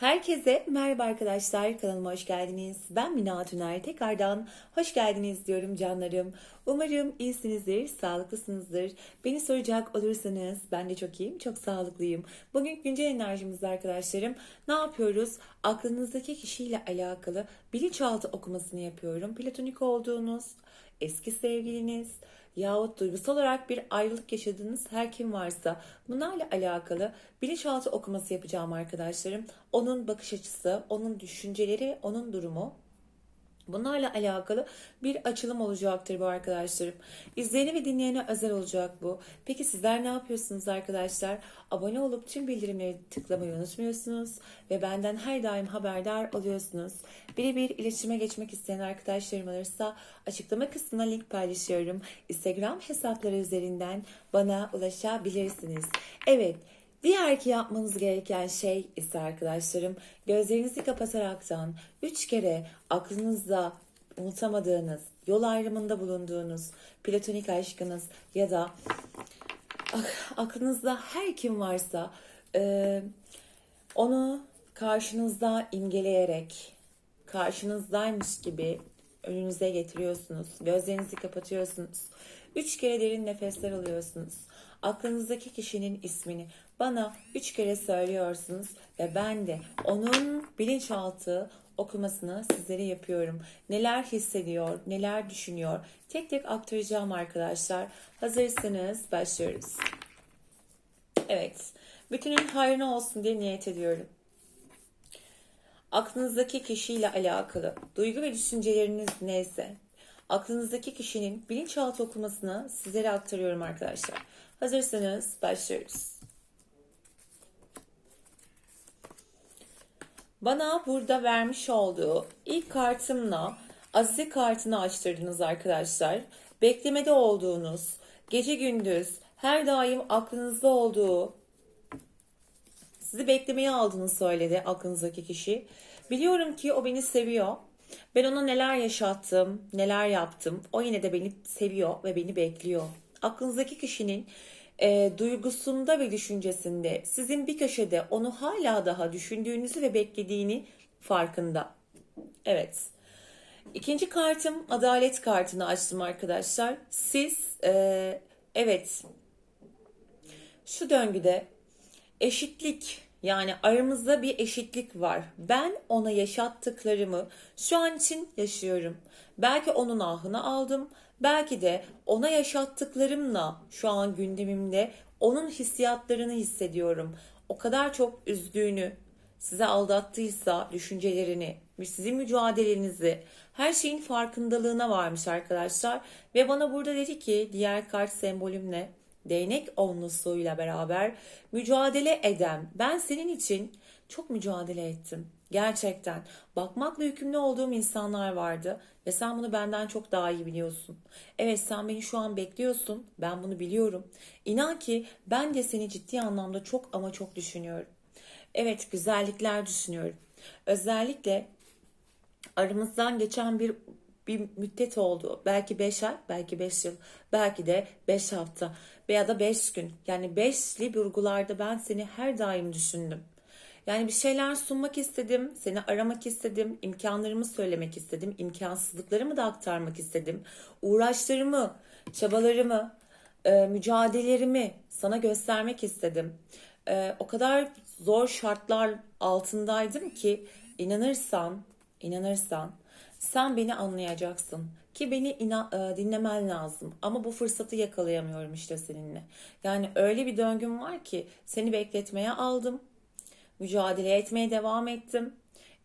Herkese merhaba arkadaşlar kanalıma hoş geldiniz. Ben Mina Tüner tekrardan hoş geldiniz diyorum canlarım. Umarım iyisinizdir, sağlıklısınızdır. Beni soracak olursanız ben de çok iyiyim, çok sağlıklıyım. Bugün güncel enerjimizde arkadaşlarım ne yapıyoruz? Aklınızdaki kişiyle alakalı bilinçaltı okumasını yapıyorum. Platonik olduğunuz, eski sevgiliniz, yahut duygusal olarak bir ayrılık yaşadığınız her kim varsa bunlarla alakalı bilinçaltı okuması yapacağım arkadaşlarım. Onun bakış açısı, onun düşünceleri, onun durumu Bunlarla alakalı bir açılım olacaktır bu arkadaşlarım. İzleyene ve dinleyene özel olacak bu. Peki sizler ne yapıyorsunuz arkadaşlar? Abone olup tüm bildirimleri tıklamayı unutmuyorsunuz. Ve benden her daim haberdar oluyorsunuz. Birebir iletişime geçmek isteyen arkadaşlarım olursa açıklama kısmına link paylaşıyorum. Instagram hesapları üzerinden bana ulaşabilirsiniz. Evet. Diğer ki yapmanız gereken şey ise arkadaşlarım gözlerinizi kapataraktan 3 kere aklınızda unutamadığınız, yol ayrımında bulunduğunuz platonik aşkınız ya da ak- aklınızda her kim varsa e, onu karşınızda imgeleyerek karşınızdaymış gibi önünüze getiriyorsunuz. Gözlerinizi kapatıyorsunuz. Üç kere derin nefesler alıyorsunuz. Aklınızdaki kişinin ismini bana üç kere söylüyorsunuz ve ben de onun bilinçaltı okumasını sizlere yapıyorum. Neler hissediyor, neler düşünüyor tek tek aktaracağım arkadaşlar. Hazırsanız başlıyoruz. Evet, bütünün hayrına olsun diye niyet ediyorum aklınızdaki kişiyle alakalı duygu ve düşünceleriniz neyse aklınızdaki kişinin bilinçaltı okumasını sizlere aktarıyorum arkadaşlar. Hazırsanız başlıyoruz. Bana burada vermiş olduğu ilk kartımla Azize kartını açtırdınız arkadaşlar. Beklemede olduğunuz, gece gündüz her daim aklınızda olduğu sizi beklemeye aldığını söyledi aklınızdaki kişi. Biliyorum ki o beni seviyor. Ben ona neler yaşattım, neler yaptım. O yine de beni seviyor ve beni bekliyor. Aklınızdaki kişinin e, duygusunda ve düşüncesinde sizin bir köşede onu hala daha düşündüğünüzü ve beklediğini farkında. Evet. İkinci kartım adalet kartını açtım arkadaşlar. Siz e, evet şu döngüde eşitlik yani aramızda bir eşitlik var. Ben ona yaşattıklarımı şu an için yaşıyorum. Belki onun ahını aldım. Belki de ona yaşattıklarımla şu an gündemimde onun hissiyatlarını hissediyorum. O kadar çok üzdüğünü, size aldattıysa düşüncelerini, sizin mücadelenizi, her şeyin farkındalığına varmış arkadaşlar. Ve bana burada dedi ki diğer kart sembolüm ne? değnek onlusuyla beraber mücadele eden ben senin için çok mücadele ettim. Gerçekten bakmakla yükümlü olduğum insanlar vardı ve sen bunu benden çok daha iyi biliyorsun. Evet sen beni şu an bekliyorsun. Ben bunu biliyorum. İnan ki ben de seni ciddi anlamda çok ama çok düşünüyorum. Evet güzellikler düşünüyorum. Özellikle aramızdan geçen bir bir müddet oldu. Belki 5 ay, belki 5 yıl, belki de 5 hafta veya da 5 gün. Yani 5'li vurgularda ben seni her daim düşündüm. Yani bir şeyler sunmak istedim, seni aramak istedim, imkanlarımı söylemek istedim, imkansızlıklarımı da aktarmak istedim. Uğraşlarımı, çabalarımı, e, mücadelelerimi sana göstermek istedim. E, o kadar zor şartlar altındaydım ki inanırsan, inanırsan sen beni anlayacaksın ki beni ina- e, dinlemen lazım ama bu fırsatı yakalayamıyorum işte seninle. Yani öyle bir döngüm var ki seni bekletmeye aldım. Mücadele etmeye devam ettim.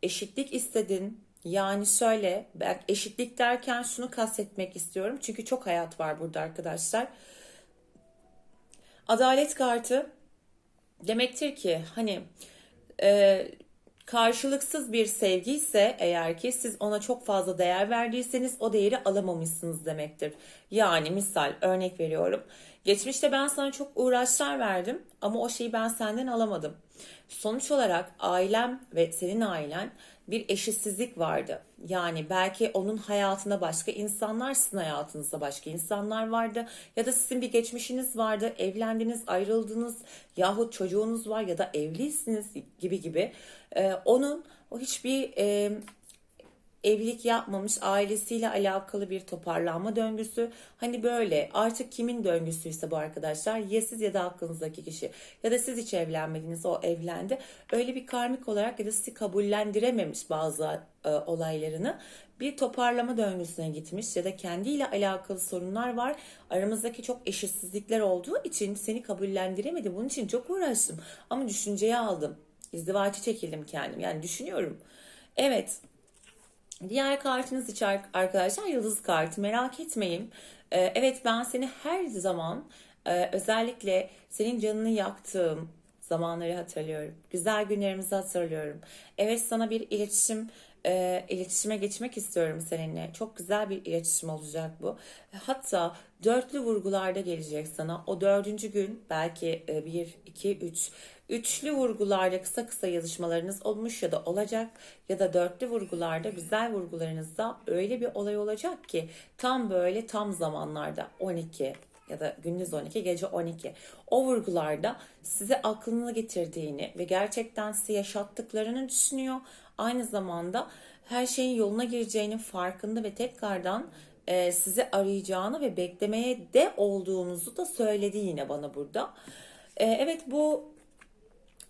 Eşitlik istedin. Yani şöyle ben eşitlik derken şunu kastetmek istiyorum. Çünkü çok hayat var burada arkadaşlar. Adalet kartı demektir ki hani e, karşılıksız bir sevgi ise eğer ki siz ona çok fazla değer verdiyseniz o değeri alamamışsınız demektir. Yani misal örnek veriyorum. Geçmişte ben sana çok uğraşlar verdim ama o şeyi ben senden alamadım. Sonuç olarak ailem ve senin ailen bir eşitsizlik vardı. Yani belki onun hayatında başka insanlar, sizin hayatınızda başka insanlar vardı. Ya da sizin bir geçmişiniz vardı, evlendiniz, ayrıldınız yahut çocuğunuz var ya da evliysiniz gibi gibi. Ee, onun o hiçbir e, evlilik yapmamış ailesiyle alakalı bir toparlanma döngüsü. Hani böyle artık kimin döngüsüyse bu arkadaşlar ya siz ya da hakkınızdaki kişi ya da siz hiç evlenmediniz o evlendi. Öyle bir karmik olarak ya da sizi kabullendirememiş bazı e, olaylarını bir toparlama döngüsüne gitmiş ya da kendiyle alakalı sorunlar var. Aramızdaki çok eşitsizlikler olduğu için seni kabullendiremedi. Bunun için çok uğraştım ama düşünceye aldım. İzdivacı çekildim kendim. Yani düşünüyorum. Evet Diğer kartınız için arkadaşlar yıldız kartı merak etmeyin. Ee, evet ben seni her zaman e, özellikle senin canını yaktığım zamanları hatırlıyorum. Güzel günlerimizi hatırlıyorum. Evet sana bir iletişim e, iletişime geçmek istiyorum seninle. Çok güzel bir iletişim olacak bu. Hatta dörtlü vurgularda gelecek sana. O dördüncü gün belki e, bir, iki, üç Üçlü vurgularda kısa kısa yazışmalarınız olmuş ya da olacak ya da dörtlü vurgularda güzel vurgularınızda öyle bir olay olacak ki tam böyle tam zamanlarda 12 ya da gündüz 12 gece 12 o vurgularda size aklını getirdiğini ve gerçekten size yaşattıklarını düşünüyor. Aynı zamanda her şeyin yoluna gireceğinin farkında ve tekrardan e, sizi arayacağını ve beklemeye de olduğunuzu da söyledi yine bana burada. E, evet bu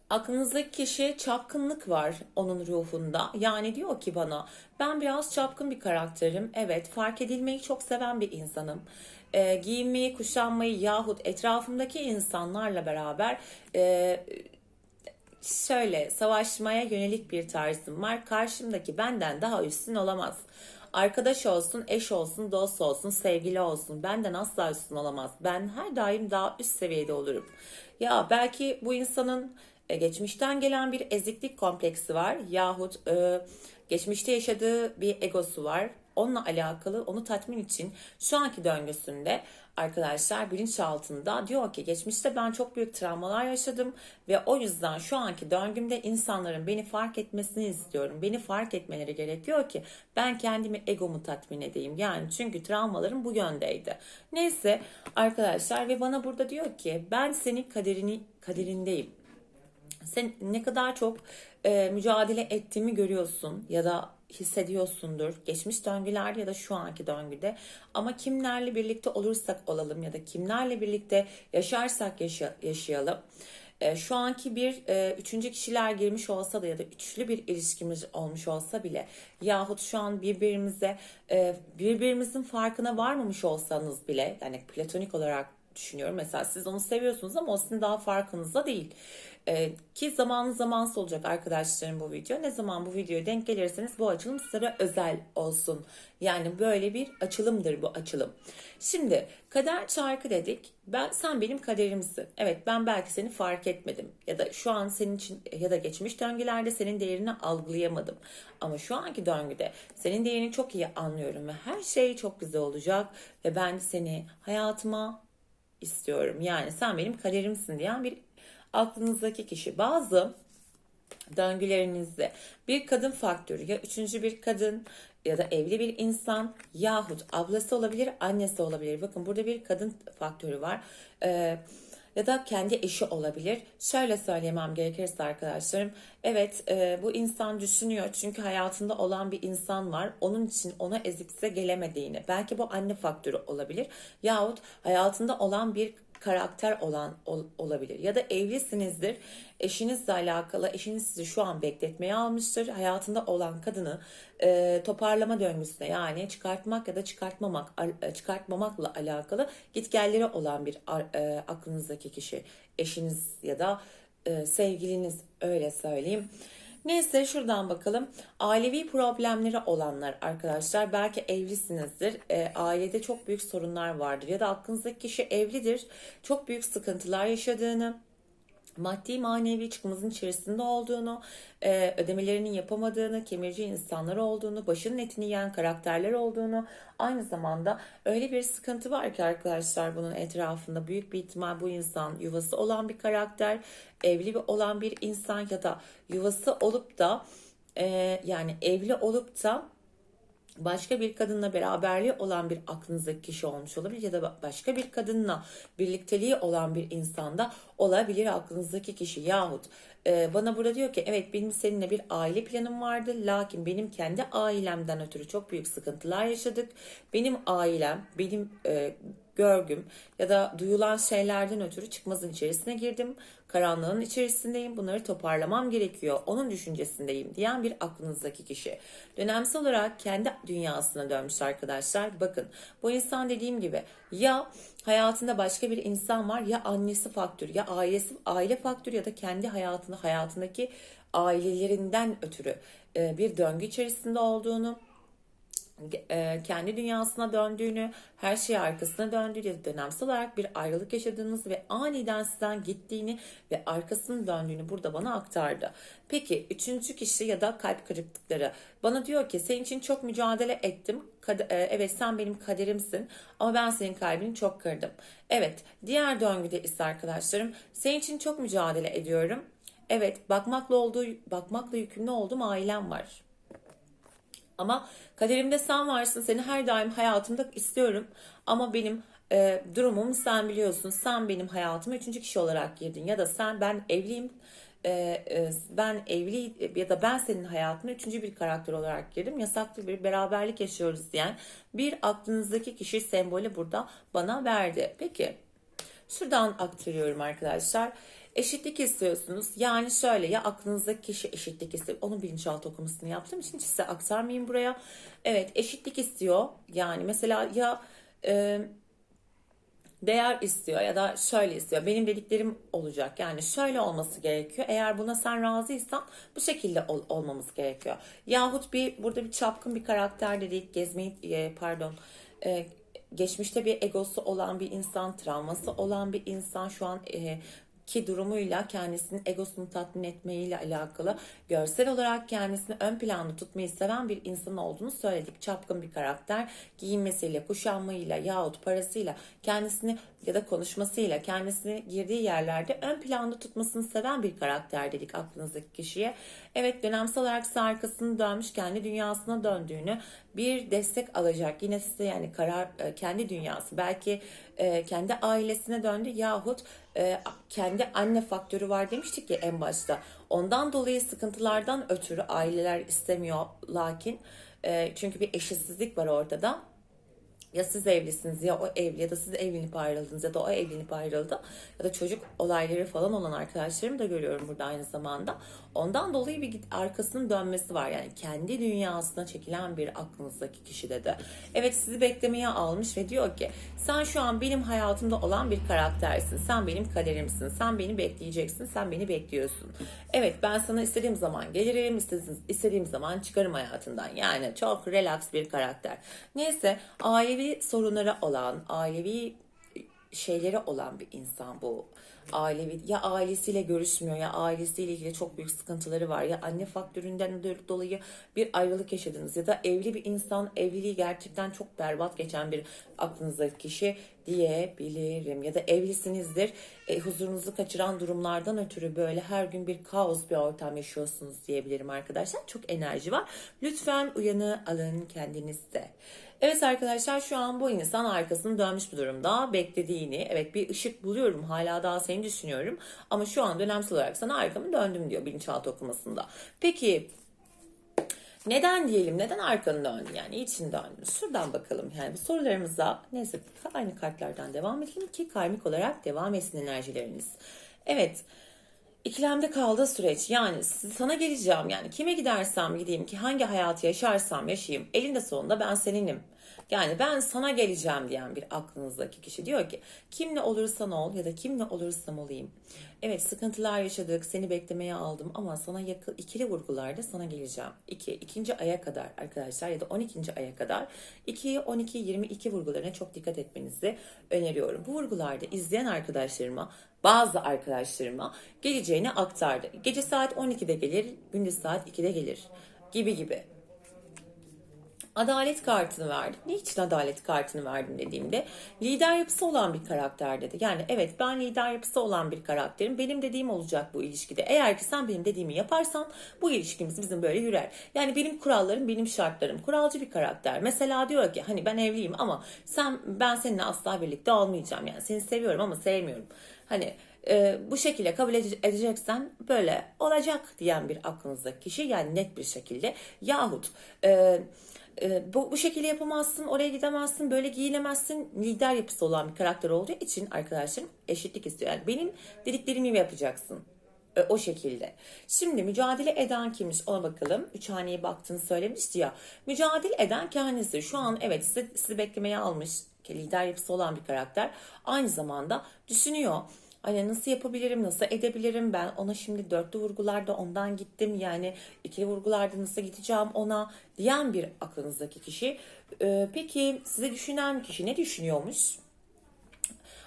aklınızdaki kişi çapkınlık var onun ruhunda. Yani diyor ki bana ben biraz çapkın bir karakterim. Evet fark edilmeyi çok seven bir insanım. E, giyinmeyi, kuşanmayı yahut etrafımdaki insanlarla beraber e, şöyle savaşmaya yönelik bir tarzım var. Karşımdaki benden daha üstün olamaz. Arkadaş olsun, eş olsun, dost olsun, sevgili olsun. Benden asla üstün olamaz. Ben her daim daha üst seviyede olurum. Ya belki bu insanın e, geçmişten gelen bir eziklik kompleksi var yahut e, geçmişte yaşadığı bir egosu var. Onunla alakalı onu tatmin için şu anki döngüsünde arkadaşlar bilinçaltında diyor ki geçmişte ben çok büyük travmalar yaşadım ve o yüzden şu anki döngümde insanların beni fark etmesini istiyorum. Beni fark etmeleri gerekiyor ki ben kendimi egomu tatmin edeyim. Yani çünkü travmalarım bu yöndeydi. Neyse arkadaşlar ve bana burada diyor ki ben senin kaderini kaderindeyim sen ne kadar çok e, mücadele ettiğimi görüyorsun ya da hissediyorsundur. Geçmiş döngülerde ya da şu anki döngüde. Ama kimlerle birlikte olursak olalım ya da kimlerle birlikte yaşarsak yaşa, yaşayalım. E, şu anki bir e, üçüncü kişiler girmiş olsa da ya da üçlü bir ilişkimiz olmuş olsa bile yahut şu an birbirimize e, birbirimizin farkına varmamış olsanız bile yani platonik olarak düşünüyorum. Mesela siz onu seviyorsunuz ama o sizin daha farkınızda değil. Ee, ki zamanı zamansız olacak arkadaşlarım bu video. Ne zaman bu videoya denk gelirseniz bu açılım size özel olsun. Yani böyle bir açılımdır bu açılım. Şimdi kader çarkı dedik. Ben sen benim kaderimsin. Evet ben belki seni fark etmedim ya da şu an senin için ya da geçmiş döngülerde senin değerini algılayamadım. Ama şu anki döngüde senin değerini çok iyi anlıyorum ve her şey çok güzel olacak ve ben seni hayatıma istiyorum. Yani sen benim kaderimsin diyen bir aklınızdaki kişi. Bazı döngülerinizde bir kadın faktörü ya üçüncü bir kadın ya da evli bir insan yahut ablası olabilir, annesi olabilir. Bakın burada bir kadın faktörü var. Ee, ya da kendi eşi olabilir. Şöyle söyleyemem gerekirse arkadaşlarım. Evet e, bu insan düşünüyor çünkü hayatında olan bir insan var. Onun için ona ezikse gelemediğini. Belki bu anne faktörü olabilir. Yahut hayatında olan bir karakter olan ol, olabilir. Ya da evlisinizdir. Eşinizle alakalı eşiniz sizi şu an bekletmeye almıştır. Hayatında olan kadını e, toparlama döngüsüne yani çıkartmak ya da çıkartmamak e, çıkartmamakla alakalı gitgelleri olan bir e, aklınızdaki kişi. Eşiniz ya da e, sevgiliniz öyle söyleyeyim. Neyse şuradan bakalım. Ailevi problemleri olanlar arkadaşlar belki evlisinizdir. E, ailede çok büyük sorunlar vardır ya da aklınızdaki kişi evlidir. Çok büyük sıkıntılar yaşadığını maddi manevi çıkmazın içerisinde olduğunu, e, ödemelerinin yapamadığını, kemirici insanlar olduğunu, başının etini yiyen karakterler olduğunu, aynı zamanda öyle bir sıkıntı var ki arkadaşlar bunun etrafında büyük bir ihtimal bu insan yuvası olan bir karakter, evli bir olan bir insan ya da yuvası olup da e, yani evli olup da başka bir kadınla beraberliği olan bir aklınızdaki kişi olmuş olabilir ya da başka bir kadınla birlikteliği olan bir insanda olabilir aklınızdaki kişi yahut e, bana burada diyor ki evet benim seninle bir aile planım vardı lakin benim kendi ailemden ötürü çok büyük sıkıntılar yaşadık. Benim ailem, benim e, görgüm ya da duyulan şeylerden ötürü çıkmazın içerisine girdim. Karanlığın içerisindeyim. Bunları toparlamam gerekiyor. Onun düşüncesindeyim diyen bir aklınızdaki kişi. Dönemsel olarak kendi dünyasına dönmüş arkadaşlar. Bakın bu insan dediğim gibi ya hayatında başka bir insan var ya annesi faktör ya ailesi aile faktör ya da kendi hayatında hayatındaki ailelerinden ötürü e, bir döngü içerisinde olduğunu kendi dünyasına döndüğünü, her şeyi arkasına da dönemsel olarak bir ayrılık yaşadığınız ve aniden sizden gittiğini ve arkasını döndüğünü burada bana aktardı. Peki üçüncü kişi ya da kalp kırıklıkları bana diyor ki senin için çok mücadele ettim. E, evet sen benim kaderimsin ama ben senin kalbini çok kırdım. Evet diğer döngüde ise arkadaşlarım senin için çok mücadele ediyorum. Evet bakmakla olduğu bakmakla yükümlü olduğum ailem var. Ama kaderimde sen varsın. Seni her daim hayatımda istiyorum. Ama benim e, durumumu sen biliyorsun. Sen benim hayatıma üçüncü kişi olarak girdin. Ya da sen ben evliyim. e, e, ben evli ya da ben senin hayatına üçüncü bir karakter olarak girdim. Yasaklı bir beraberlik yaşıyoruz diyen bir aklınızdaki kişi sembolü burada bana verdi. Peki şuradan aktarıyorum arkadaşlar. Eşitlik istiyorsunuz. Yani şöyle ya aklınızdaki kişi eşitlik istiyor. Onun bilinçaltı okumasını yaptığım için size aktarmayayım buraya. Evet eşitlik istiyor. Yani mesela ya e, değer istiyor ya da şöyle istiyor. Benim dediklerim olacak. Yani şöyle olması gerekiyor. Eğer buna sen razıysan bu şekilde ol- olmamız gerekiyor. Yahut bir burada bir çapkın bir karakter de değil. Gezmeyi e, pardon e, geçmişte bir egosu olan bir insan, travması olan bir insan şu an e, ki durumuyla kendisinin egosunu tatmin etmeyle alakalı görsel olarak kendisini ön planda tutmayı seven bir insan olduğunu söyledik. Çapkın bir karakter giyinmesiyle, kuşanmayla yahut parasıyla kendisini ya da konuşmasıyla kendisini girdiği yerlerde ön planda tutmasını seven bir karakter dedik aklınızdaki kişiye. Evet dönemsel olarak size arkasını dönmüş kendi dünyasına döndüğünü bir destek alacak. Yine size yani karar e, kendi dünyası belki e, kendi ailesine döndü yahut e, kendi anne faktörü var demiştik ya en başta. Ondan dolayı sıkıntılardan ötürü aileler istemiyor lakin e, çünkü bir eşitsizlik var ortada ya siz evlisiniz ya o evli ya da siz evlenip ayrıldınız ya da o evlenip ayrıldı ya da çocuk olayları falan olan arkadaşlarımı da görüyorum burada aynı zamanda. Ondan dolayı bir arkasının dönmesi var yani kendi dünyasına çekilen bir aklınızdaki kişide de. Evet sizi beklemeye almış ve diyor ki sen şu an benim hayatımda olan bir karaktersin. Sen benim kaderimsin. Sen beni bekleyeceksin. Sen beni bekliyorsun. Evet ben sana istediğim zaman gelirim. istediğim, istediğim zaman çıkarım hayatından. Yani çok relax bir karakter. Neyse ailevi sorunları olan, ailevi şeyleri olan bir insan bu. Ailevi ya ailesiyle görüşmüyor ya ailesiyle ilgili çok büyük sıkıntıları var. Ya anne faktöründen dolayı bir ayrılık yaşadınız ya da evli bir insan evliliği gerçekten çok berbat geçen bir aklınızdaki kişi diyebilirim. Ya da evlisinizdir. E, huzurunuzu kaçıran durumlardan ötürü böyle her gün bir kaos bir ortam yaşıyorsunuz diyebilirim arkadaşlar. Çok enerji var. Lütfen uyanı alın kendinizde. Evet arkadaşlar şu an bu insan arkasını dönmüş bir durumda. Beklediğini, evet bir ışık buluyorum. Hala daha seni düşünüyorum. Ama şu an dönemsel olarak sana arkamı döndüm diyor bilinçaltı okumasında. Peki neden diyelim? Neden arkanı döndü? Yani için döndü. Şuradan bakalım. Yani bu sorularımıza neyse aynı kartlardan devam edelim ki karmik olarak devam etsin enerjileriniz. Evet. İkilemde kaldığı süreç yani sana geleceğim yani kime gidersem gideyim ki hangi hayatı yaşarsam yaşayayım elinde sonunda ben seninim. Yani ben sana geleceğim diyen bir aklınızdaki kişi diyor ki kimle olursan ol ya da kimle olursam olayım. Evet sıkıntılar yaşadık. Seni beklemeye aldım ama sana yakın ikili vurgularda sana geleceğim. 2. ikinci aya kadar arkadaşlar ya da 12. aya kadar 2 12 22 vurgularına çok dikkat etmenizi öneriyorum. Bu vurgularda izleyen arkadaşlarıma bazı arkadaşlarıma geleceğini aktardı. Gece saat 12'de gelir, gündüz saat 2'de gelir gibi gibi. Adalet kartını verdim. Niçin adalet kartını verdim dediğimde lider yapısı olan bir karakter dedi. Yani evet ben lider yapısı olan bir karakterim. Benim dediğim olacak bu ilişkide. Eğer ki sen benim dediğimi yaparsan bu ilişkimiz bizim böyle yürür. Yani benim kurallarım benim şartlarım. Kuralcı bir karakter. Mesela diyor ki hani ben evliyim ama sen ben seninle asla birlikte olmayacağım. Yani seni seviyorum ama sevmiyorum. Hani e, bu şekilde kabul ede- edeceksen böyle olacak diyen bir aklınızdaki kişi yani net bir şekilde yahut e, e, bu, bu şekilde yapamazsın, oraya gidemezsin, böyle giyinemezsin. Lider yapısı olan bir karakter olduğu için arkadaşlarım eşitlik istiyor. Yani benim dediklerimi yapacaksın. E, O şekilde. Şimdi mücadele eden kimmiş ona bakalım. Üç haneye baktığını söylemişti ya. Mücadele eden kendisi. Şu an evet sizi, sizi beklemeye almış. Lider yapısı olan bir karakter. Aynı zamanda düşünüyor. Hani nasıl yapabilirim, nasıl edebilirim? Ben ona şimdi dörtlü vurgularda ondan gittim. Yani ikili vurgularda nasıl gideceğim ona diyen bir aklınızdaki kişi. Ee, peki size düşünen kişi ne düşünüyormuş?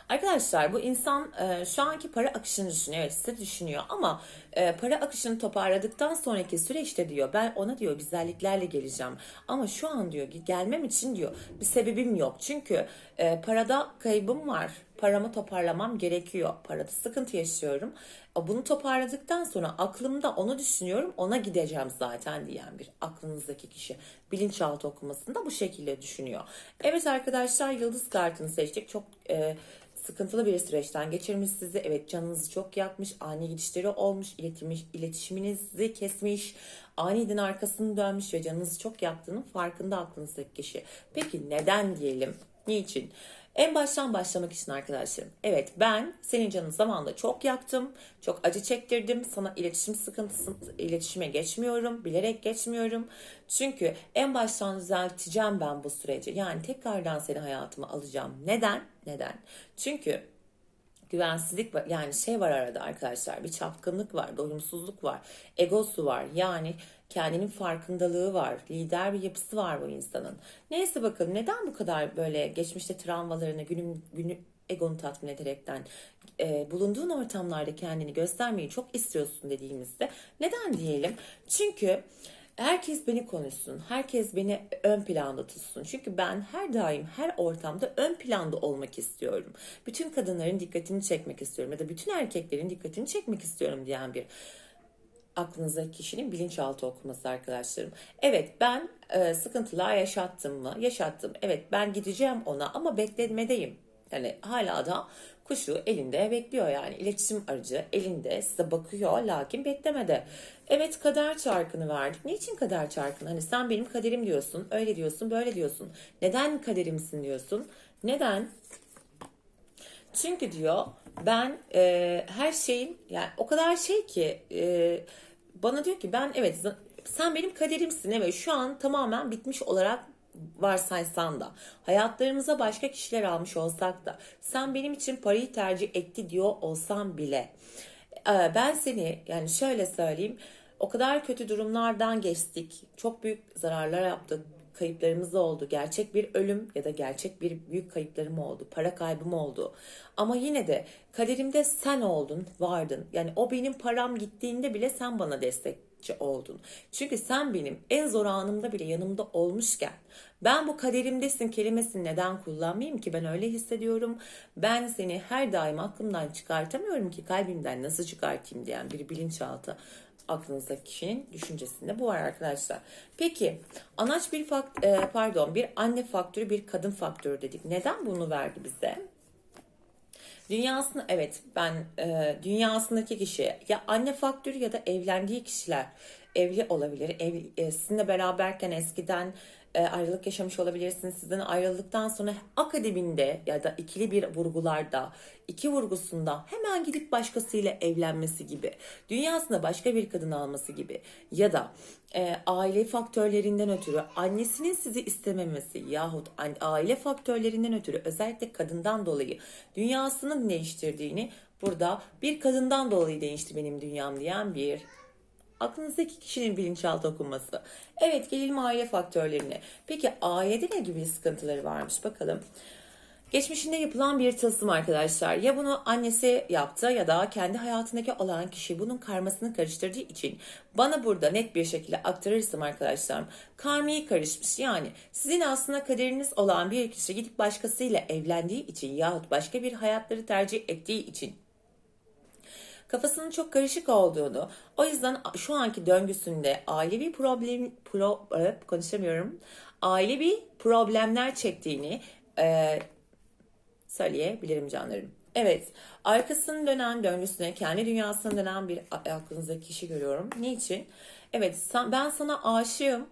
Arkadaşlar bu insan e, şu anki para akışını düşünüyor. Evet size düşünüyor ama e, para akışını toparladıktan sonraki süreçte diyor ben ona diyor güzelliklerle geleceğim. Ama şu an diyor gelmem için diyor bir sebebim yok. Çünkü e, parada kaybım var. Paramı toparlamam gerekiyor. Parada sıkıntı yaşıyorum. Bunu toparladıktan sonra aklımda onu düşünüyorum. Ona gideceğim zaten diyen bir aklınızdaki kişi. Bilinçaltı okumasında bu şekilde düşünüyor. Evet arkadaşlar yıldız kartını seçtik. Çok e, sıkıntılı bir süreçten geçirmiş sizi. Evet canınızı çok yakmış, ani gidişleri olmuş, iletişim, iletişiminizi kesmiş, aniden arkasını dönmüş ve canınızı çok yaktığının farkında aklınızdaki kişi. Peki neden diyelim? Niçin? En baştan başlamak için arkadaşlarım. Evet ben senin canını zamanında çok yaktım. Çok acı çektirdim. Sana iletişim sıkıntısı, iletişime geçmiyorum. Bilerek geçmiyorum. Çünkü en baştan düzelteceğim ben bu süreci. Yani tekrardan seni hayatıma alacağım. Neden? Neden? Çünkü güvensizlik var. Yani şey var arada arkadaşlar. Bir çapkınlık var, doyumsuzluk var, egosu var. Yani kendinin farkındalığı var. Lider bir yapısı var bu insanın. Neyse bakalım neden bu kadar böyle geçmişte travmalarını günün günü egonu tatmin ederekten e, bulunduğun ortamlarda kendini göstermeyi çok istiyorsun dediğimizde neden diyelim? Çünkü Herkes beni konuşsun. Herkes beni ön planda tutsun. Çünkü ben her daim her ortamda ön planda olmak istiyorum. Bütün kadınların dikkatini çekmek istiyorum ya da bütün erkeklerin dikkatini çekmek istiyorum diyen bir aklınızdaki kişinin bilinçaltı okuması arkadaşlarım. Evet ben e, sıkıntılar yaşattım mı? Yaşattım. Evet ben gideceğim ona ama beklemedeyim. Yani hala da kuşu elinde bekliyor yani iletişim aracı elinde size bakıyor lakin beklemede. Evet kader çarkını verdik. Niçin kader çarkını? Hani sen benim kaderim diyorsun, öyle diyorsun, böyle diyorsun. Neden kaderimsin diyorsun? Neden? Çünkü diyor ben e, her şeyin yani o kadar şey ki e, bana diyor ki ben evet sen benim kaderimsin evet şu an tamamen bitmiş olarak varsaysan da hayatlarımıza başka kişiler almış olsak da sen benim için parayı tercih etti diyor olsam bile e, ben seni yani şöyle söyleyeyim o kadar kötü durumlardan geçtik çok büyük zararlar yaptık kayıplarımız oldu. Gerçek bir ölüm ya da gerçek bir büyük kayıplarım oldu. Para kaybım oldu. Ama yine de kaderimde sen oldun, vardın. Yani o benim param gittiğinde bile sen bana destekçi oldun. Çünkü sen benim en zor anımda bile yanımda olmuşken ben bu kaderimdesin kelimesini neden kullanmayayım ki ben öyle hissediyorum. Ben seni her daim aklımdan çıkartamıyorum ki kalbimden nasıl çıkartayım diyen bir bilinçaltı aklınızdaki kişinin düşüncesinde bu var arkadaşlar. Peki anaç bir fakt e, pardon bir anne faktörü bir kadın faktörü dedik. Neden bunu verdi bize? Dünyasını evet ben e, dünyasındaki kişi ya anne faktörü ya da evlendiği kişiler evli olabilir. Ev, e, sizinle beraberken eskiden e, ayrılık yaşamış olabilirsiniz. Sizden ayrıldıktan sonra akademinde ya da ikili bir vurgularda, iki vurgusunda hemen gidip başkasıyla evlenmesi gibi, dünyasında başka bir kadın alması gibi ya da e, aile faktörlerinden ötürü annesinin sizi istememesi yahut aile faktörlerinden ötürü özellikle kadından dolayı dünyasının değiştirdiğini burada bir kadından dolayı değişti benim dünyam diyen bir aklınızdaki kişinin bilinçaltı okunması. Evet gelelim aile faktörlerine. Peki ailede ne gibi sıkıntıları varmış bakalım. Geçmişinde yapılan bir tılsım arkadaşlar. Ya bunu annesi yaptı ya da kendi hayatındaki olan kişi bunun karmasını karıştırdığı için bana burada net bir şekilde aktarırsam arkadaşlarım karmiyi karışmış. Yani sizin aslında kaderiniz olan bir kişi gidip başkasıyla evlendiği için yahut başka bir hayatları tercih ettiği için kafasının çok karışık olduğunu, o yüzden şu anki döngüsünde ailevi problem pro, e, konuşamıyorum. Ailevi problemler çektiğini e, söyleyebilirim canlarım. Evet, arkasını dönen döngüsüne, kendi dünyasına dönen bir aklınızdaki kişi görüyorum. Niçin? Evet, ben sana aşığım.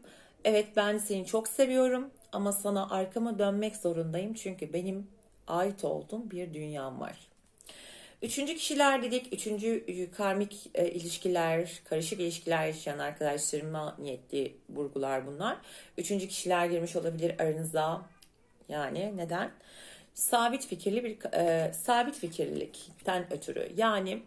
Evet, ben seni çok seviyorum ama sana arkama dönmek zorundayım çünkü benim ait olduğum bir dünyam var. Üçüncü kişiler dedik. Üçüncü e, karmik e, ilişkiler, karışık ilişkiler yaşayan arkadaşlarıma niyetli vurgular bunlar. Üçüncü kişiler girmiş olabilir aranıza. Yani neden? Sabit fikirli bir e, sabit fikirlilikten ötürü. Yani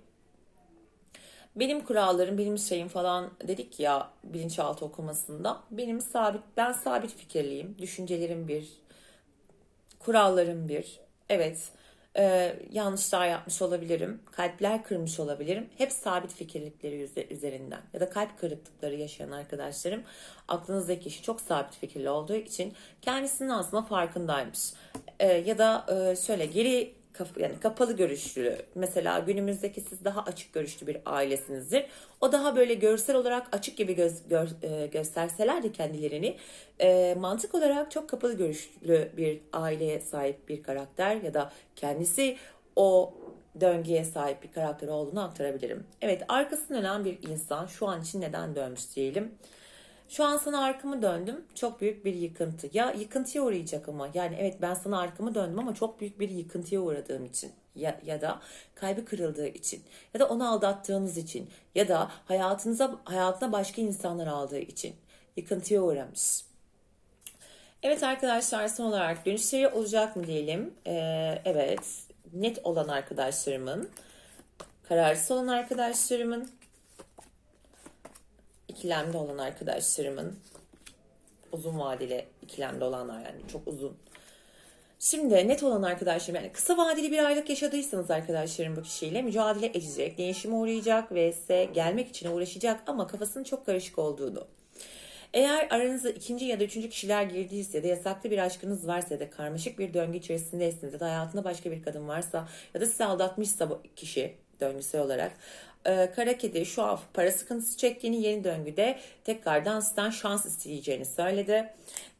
benim kurallarım, benim şeyim falan dedik ya bilinçaltı okumasında. Benim sabit, ben sabit fikirliyim. Düşüncelerim bir, kurallarım bir. Evet, e, yanlışlar yapmış olabilirim, kalpler kırmış olabilirim. Hep sabit fikirlikleri üze- üzerinden ya da kalp kırıklıkları yaşayan arkadaşlarım aklınızdaki kişi çok sabit fikirli olduğu için kendisinin aslında farkındaymış. E, ya da e, şöyle geri yani kapalı görüşlü mesela günümüzdeki siz daha açık görüşlü bir ailesinizdir. O daha böyle görsel olarak açık gibi göz, gör- e, gösterseler de kendilerini e, mantık olarak çok kapalı görüşlü bir aileye sahip bir karakter ya da kendisi o döngüye sahip bir karakter olduğunu aktarabilirim. Evet arkasını dönen bir insan şu an için neden dönmüş diyelim. Şu an sana arkamı döndüm. Çok büyük bir yıkıntı. Ya yıkıntıya uğrayacak ama. Yani evet ben sana arkamı döndüm ama çok büyük bir yıkıntıya uğradığım için. Ya, ya da kalbi kırıldığı için. Ya da onu aldattığınız için. Ya da hayatınıza hayatına başka insanlar aldığı için. Yıkıntıya uğramış. Evet arkadaşlar son olarak dönüşleri olacak mı diyelim. Ee, evet net olan arkadaşlarımın, kararsız olan arkadaşlarımın, ikilemde olan arkadaşlarımın, uzun vadeli ikilemde olanlar yani çok uzun. Şimdi net olan arkadaşlarım yani kısa vadeli bir aylık yaşadıysanız arkadaşlarım bu kişiyle mücadele edecek, değişime uğrayacak ve size gelmek için uğraşacak ama kafasının çok karışık olduğunu. Eğer aranıza ikinci ya da üçüncü kişiler girdiyse ya da yasaklı bir aşkınız varsa ya da karmaşık bir döngü içerisindeyseniz ya da hayatında başka bir kadın varsa ya da sizi aldatmışsa bu kişi döngüsel olarak e, kara kedi şu an para sıkıntısı çektiğini yeni döngüde tekrardan sizden şans isteyeceğini söyledi.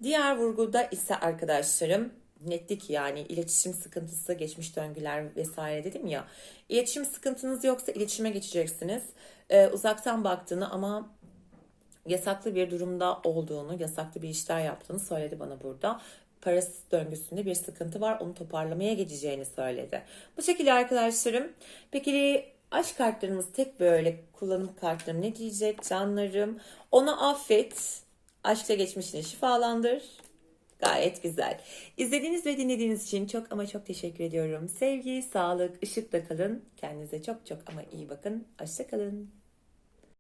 Diğer vurguda ise arkadaşlarım netlik yani iletişim sıkıntısı, geçmiş döngüler vesaire dedim ya. İletişim sıkıntınız yoksa iletişime geçeceksiniz. E, uzaktan baktığını ama yasaklı bir durumda olduğunu, yasaklı bir işler yaptığını söyledi bana burada. Parası döngüsünde bir sıkıntı var. Onu toparlamaya geçeceğini söyledi. Bu şekilde arkadaşlarım. Peki aşk kartlarımız tek böyle kullanım kartlarım ne diyecek canlarım? Onu affet. Aşkla geçmişini şifalandır. Gayet güzel. İzlediğiniz ve dinlediğiniz için çok ama çok teşekkür ediyorum. Sevgi, sağlık, ışıkla kalın. Kendinize çok çok ama iyi bakın. Hoşça kalın.